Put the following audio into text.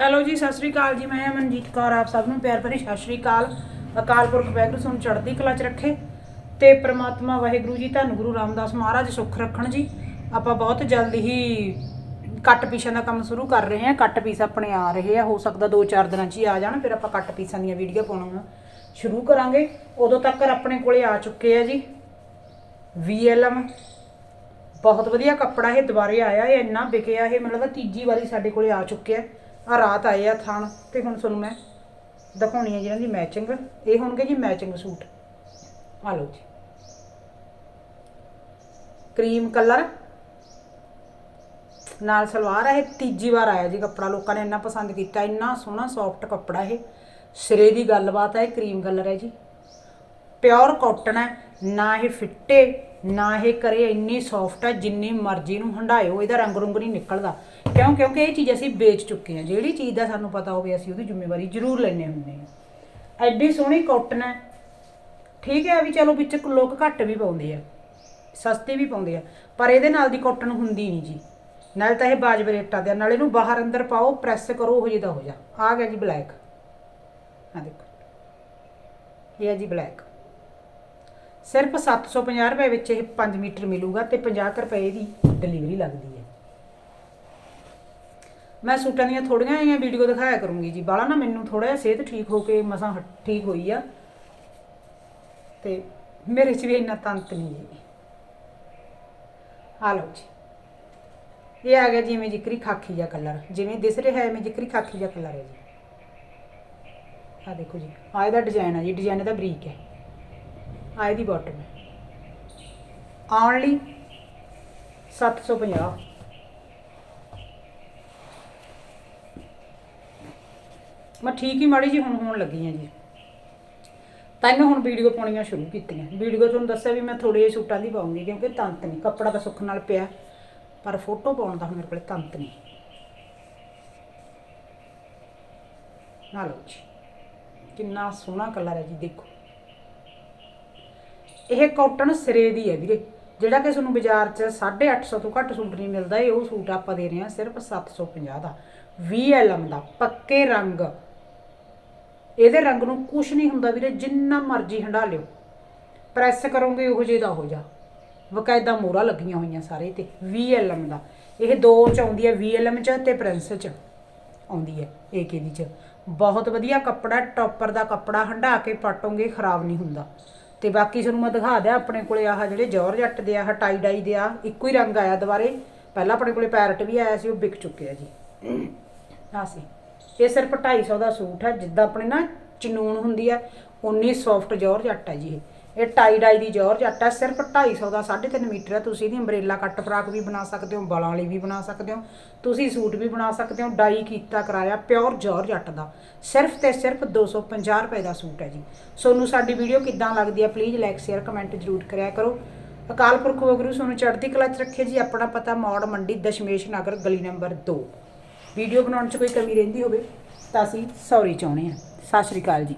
Hello ਜੀ, ਸਤਿ ਸ਼੍ਰੀ ਅਕਾਲ ਜੀ। ਮੈਂ ਮਨਜੀਤ ਕੌਰ, ਆਪ ਸਭ ਨੂੰ ਪਿਆਰ ਭਰੀ ਸਤਿ ਸ਼੍ਰੀ ਅਕਾਲ। ਅਕਾਲ ਪੁਰਖ ਵਾਹਿਗੁਰੂ, ਸਾਨੂੰ ਚੜ੍ਹਦੀ ਕਲਾ 'ਚ ਰੱਖੇ। ਤੇ ਪ੍ਰਮਾਤਮਾ ਵਾਹਿਗੁਰੂ ਜੀ, ਧੰਨ ਗੁਰੂ ਰਾਮਦਾਸ ਮਹਾਰਾਜ, ਸੁੱਖ ਰੱਖਣ ਜੀ। ਆਪਾਂ ਬਹੁਤ ਜਲਦੀ ਹੀ ਕੱਟ ਪੀਸਾਂ ਦਾ ਕੰਮ ਸ਼ੁਰੂ ਕਰ ਰਹੇ ਹਾਂ। ਕੱਟ ਪੀਸ ਆਪਣੇ ਆ ਰਹੇ ਆ। ਹੋ ਸਕਦਾ 2-4 ਦਿਨਾਂ 'ਚ ਹੀ ਆ ਜਾਣ, ਫਿਰ ਆਪਾਂ ਕੱਟ ਪੀਸਾਂ ਦੀਆਂ ਵੀਡੀਓ ਪਾਉਣੀਆਂ ਸ਼ੁਰੂ ਕਰਾਂਗੇ। ਉਦੋਂ ਤੱਕ ਆਪਣੇ ਕੋਲੇ ਆ ਚੁੱਕੇ ਆ ਜੀ। VLM ਬਹੁਤ ਵਧੀਆ ਕੱਪੜਾ ਇਹ ਦੁਬਾਰੇ ਆਇਆ, ਇਹ ਇੰਨਾ ਵਿਕਿਆ, ਇਹ ਮਤਲਬ ਤੀਜੀ ਵਾਰੀ ਸਾਡੇ ਕੋਲੇ ਆ ਚੁੱਕਿਆ। ਆ ਰਾਤ ਆਏ ਆ ਥਾਣ ਤੇ ਹੁਣ ਤੁਹਾਨੂੰ ਮੈਂ ਦਿਖਾਉਣੀ ਹੈ ਜਿਹਨਾਂ ਦੀ ਮੈਚਿੰਗ ਇਹ ਹੋਣਗੇ ਜੀ ਮੈਚਿੰਗ ਸੂਟ। ਆ ਲਓ ਜੀ। Cream colour. ਨਾਲ ਸਲਵਾਰ ਹੈ ਇਹ, ਤੀਜੀ ਵਾਰ ਆਇਆ ਜੀ ਕੱਪੜਾ। ਲੋਕਾਂ ਨੇ ਇੰਨਾ ਪਸੰਦ ਕੀਤਾ, ਇੰਨਾ ਸੋਹਣਾ ਸੌਫਟ ਕੱਪੜਾ ਇਹ। ਸਿਰੇ ਦੀ ਗੱਲਬਾਤ ਹੈ ਇਹ ਕਰੀਮ ਕਲਰ ਹੈ ਜੀ। ਪਿਓਰ ਕਾਟਨ ਹੈ ਨਾ ਇਹ ਫਿੱਟੇ ਨਾ ਇਹ ਕਰੇ ਇੰਨੀ ਸੌਫਟ ਹੈ ਜਿੰਨੀ ਮਰਜ਼ੀ ਨੂੰ ਹੰਡਾਇਓ ਇਹਦਾ ਰੰਗ ਰੁੰਗ ਨਹੀਂ ਨਿਕਲਦਾ। ਕਿਉਂ? ਕਿਉਂਕਿ ਇਹ ਚੀਜ਼ ਅਸੀਂ ਵੇਚ ਚੁੱਕੇ ਹਾਂ। ਜਿਹੜੀ ਚੀਜ਼ ਦਾ ਸਾਨੂੰ ਪਤਾ ਹੋਵੇ ਅਸੀਂ ਉਹਦੀ ਜ਼ਿੰਮੇਵਾਰੀ ਜ਼ਰੂਰ ਲੈਣੇ ਹੁੰਦੇ ਹਾਂ। ਐਡੀ ਸੋਹਣੀ ਕਾਟਨ ਹੈ। ਠੀਕ ਹੈ ਵੀ ਚਲੋ ਵਿੱਚ ਲੋਕ ਘੱਟ ਵੀ ਪਾਉਂਦੇ ਆ ਸਸਤੇ ਵੀ ਪਾਉਂਦੇ ਆ ਪਰ ਇਹਦੇ ਨਾਲ ਦੀ ਕਾਟਨ ਹੁੰਦੀ ਨਹੀਂ ਜੀ। ਨਾਲ ਤਾਂ ਇਹ ਬਾਜਬ ਰੇਟਾਂ ਦੇ ਆ, ਨਾਲ ਇਹਨੂੰ ਬਾਹਰ ਅੰਦਰ ਪਾਓ ਪ੍ਰੈਸ ਕਰੋ ਉਹ ਜਿਹਦਾ ਹੋ ਜਾ। ਆ ਗਿਆ ਜੀ ਬਲੈਕ। ਆ ਦੇਖੋ। ਇਹ ਹੈ ਜੀ ਬਲੈਕ। ਸਿਰਫ 750 ਰੁਪਏ ਵਿੱਚ ਇਹ 5 ਮੀਟਰ ਮਿਲੂਗਾ ਤੇ 50 ਕੁ ਰੁਪਏ ਦੀ ਡਿਲੀਵਰੀ ਲੱਗਦੀ ਹੈ। ਮੈਂ ਸੂਟਾਂ ਦੀਆਂ ਥੋੜੀਆਂ ਜਿਹੀਆਂ ਵੀਡੀਓ ਦਿਖਾਇਆ ਕਰੂੰਗੀ ਜੀ। ਬਾਲਾ ਨਾ ਮੈਨੂੰ ਥੋੜਾ ਜਿਹਾ ਸਿਹਤ ਠੀਕ ਹੋ ਕੇ ਮਸਾਂ ਹ- ਠੀਕ ਹੋਈ ਆ। ਤੇ ਮੇਰੇ 'ਚ ਵੀ ਇੰਨਾ ਤੰਤ ਨਹੀਂ ਜੀ। ਆ ਲਓ ਜੀ। ਇਹ ਆ ਗਿਆ ਜਿਵੇਂ ਜਿਕਰੀ ਖਾਕੀ ਜਿਹਾ ਕਲਰ। ਜਿਵੇਂ ਦਿਸ ਰਿਹਾ ਹੈ ਐਵੇਂ ਜਿਕਰੀ ਖਾਕੀ ਜਿਹਾ ਕਲਰ ਹੈ ਜੀ। ਆ ਦੇਖੋ ਜੀ। ਆ ਇਹਦਾ ਡਿਜ਼ਾਈਨ ਆ ਜੀ। ਡਿਜ਼ਾਈਨ ਇਹਦਾ ਬਰੀਕ ਹੈ। ਆ ਇਹਦੀ ਬਾਟਮ ਹੈ ਓਨਲੀ 750 ਮੈਂ ਠੀਕ ਹੀ ਮਾੜੀ ਜੀ ਹੁਣ ਹੋਣ ਲੱਗੀ ਆ ਜੀ। ਤਾਂ ਮੈਂ ਹੁਣ ਵੀਡੀਓ ਪਾਉਣੀਆਂ ਸ਼ੁਰੂ ਕੀਤੀਆਂ। ਵੀਡੀਓ ਤੁਹਾਨੂੰ ਦੱਸਿਆ ਵੀ ਮੈਂ ਥੋੜੇ ਜਿਹੇ ਸੂਟਾਂ ਦੀ ਪਾਉਂਗੀ ਕਿਉਂਕਿ ਤੰਤ ਨਹੀਂ। ਕੱਪੜਾ ਤਾਂ ਸੁੱਖ ਨਾਲ ਪਿਆ, ਪਰ ਫੋਟੋ ਪਾਉਣ ਦਾ ਹੁਣ ਮੇਰੇ ਕੋਲ ਤੰਤ ਨਹੀਂ। ਨਾ ਲਓ ਜੀ। ਕਿੰਨਾ ਸੋਹਣਾ ਕਲਰ ਹੈ ਜੀ, ਦੇਖੋ। ਇਹ ਕਾਟਨ ਸਿਰੇ ਦੀ ਹੈ ਵੀਰੇ। ਜਿਹੜਾ ਕਿ ਤੁਹਾਨੂੰ ਬਾਜ਼ਾਰ 'ਚ 850 ਤੋਂ ਘੱਟ ਸੂਟ ਨਹੀਂ ਮਿਲਦਾ, ਇਹ ਉਹ ਸੂਟ ਆਪਾਂ ਦੇ ਰਹੇ ਹਾਂ ਸਿਰਫ 750 ਦਾ। 20 ਐਲਮ ਦਾ, ਪੱਕੇ ਰੰਗ। ਇਹਦੇ ਰੰਗ ਨੂੰ ਕੁਝ ਨਹੀਂ ਹੁੰਦਾ ਵੀਰੇ, ਜਿੰਨਾ ਮਰਜ਼ੀ ਹੰਡਾ ਲਿਓ। ਪ੍ਰੈਸ ਕਰੋਗੇ, ਉਹੋ ਜਿਹੇ ਦਾ ਹੋ ਜਾ। ਵਕਾਇਦਾ ਮੋਹਰਾਂ ਲੱਗੀਆਂ ਹੋਈਆਂ ਸਾਰੇ ਤੇ 20 ਐਲਮ ਦਾ। ਇਹ ਦੋ ਚ ਆਉਂਦੀ ਹੈ 20 ਐਲਮ ਚ ਤੇ ਪ੍ਰਿੰਸ ਚ ਆਉਂਦੀ ਹੈ ਏਕੇ ਦੀ ਚ। ਬਹੁਤ ਵਧੀਆ ਕੱਪੜਾ, ਟੌਪਰ ਦਾ ਕੱਪੜਾ ਹੰਡਾ ਕੇ ਪਾਟੋਗੇ, ਖਰਾਬ ਨਹੀਂ ਹੁੰਦਾ। ਤੇ ਬਾਕੀ ਤੁਹਾਨੂੰ ਮੈਂ ਦਿਖਾ ਦਿਆਂ ਆਪਣੇ ਕੋਲੇ ਆਹ ਜਿਹੜੇ ਜੌਰਜੱਟ ਦੇ ਆ ਟਾਈ ਡਾਈ ਦੇ ਆ, ਇੱਕੋ ਹੀ ਰੰਗ ਆਇਆ ਦੁਬਾਰੇ। ਪਹਿਲਾਂ ਆਪਣੇ ਕੋਲੇ ਪੈਰਟ ਵੀ ਆਇਆ ਸੀ, ਉਹ ਵਿਕ ਚੁੱਕਿਆ ਜੀ। ਆ ਸੀ। ਇਹ ਸਿਰਫ 250 ਦਾ ਸੂਟ ਹੈ, ਜਿੱਦਾਂ ਆਪਣੇ ਨਾ ਚਨੂਨ ਹੁੰਦੀ ਹੈ ਉਨੀ ਸੌਫਟ ਜੌਰਜੱਟ ਹੈ ਜੀ ਇਹ। ਇਹ ਟਾਈ ਡਾਈ ਦੀ ਜੌਰਜੱਟ ਹੈ, ਸਿਰਫ 250 ਦਾ 3.5 ਮੀਟਰ ਹੈ। ਤੁਸੀਂ ਇਹਦੀ ਅੰਬ੍ਰੇਲਾ ਕੱਟ ਫਰਾਕ ਵੀ ਬਣਾ ਸਕਦੇ ਹੋ ਬਾਲਾਂ ਵਾਲੀ ਵੀ ਬਣਾ ਸਕਦੇ ਹੋ। ਤੁਸੀਂ ਸੂਟ ਵੀ ਬਣਾ ਸਕਦੇ ਹੋ, ਡਾਈ ਕੀਤਾ ਕਰਾਇਆ ਪਿਓਰ ਜੌਰਜੱਟ ਦਾ। ਸਿਰਫ ਤੇ ਸਿਰਫ 250 ਰੁਪਏ ਦਾ ਸੂਟ ਹੈ ਜੀ। ਸੋਨੂੰ, ਸਾਡੀ ਵੀਡੀਓ ਕਿੱਦਾਂ ਲੱਗਦੀ ਹੈ ਪਲੀਜ਼ ਲਾਈਕ ਸ਼ੇਅਰ ਕਮੈਂਟ ਜ਼ਰੂਰ ਕਰਿਆ ਕਰੋ। ਅਕਾਲ ਪੁਰਖ ਵਗਰੂ ਸੋਨੂੰ ਚੜ੍ਹਦੀ ਕਲਾ 'ਚ ਰੱਖੇ ਜੀ, ਆਪਣਾ ਪਤਾ ਮੌੜ ਮੰਡੀ ਦਸ਼ਮੇਸ਼ ਨਗਰ, ਗਲੀ ਨੰਬਰ 2 ਵੀਡੀਓ ਬਣਾਉਣ 'ਚ ਕੋਈ ਕਮੀ ਰਹਿੰਦੀ ਹੋਵੇ ਤਾਂ ਅਸੀਂ ਸੌਰੀ ਚਾਹੁੰਦੇ ਹਾਂ। ਸਤਿ ਸ਼੍ਰੀ ਅਕਾਲ ਜੀ।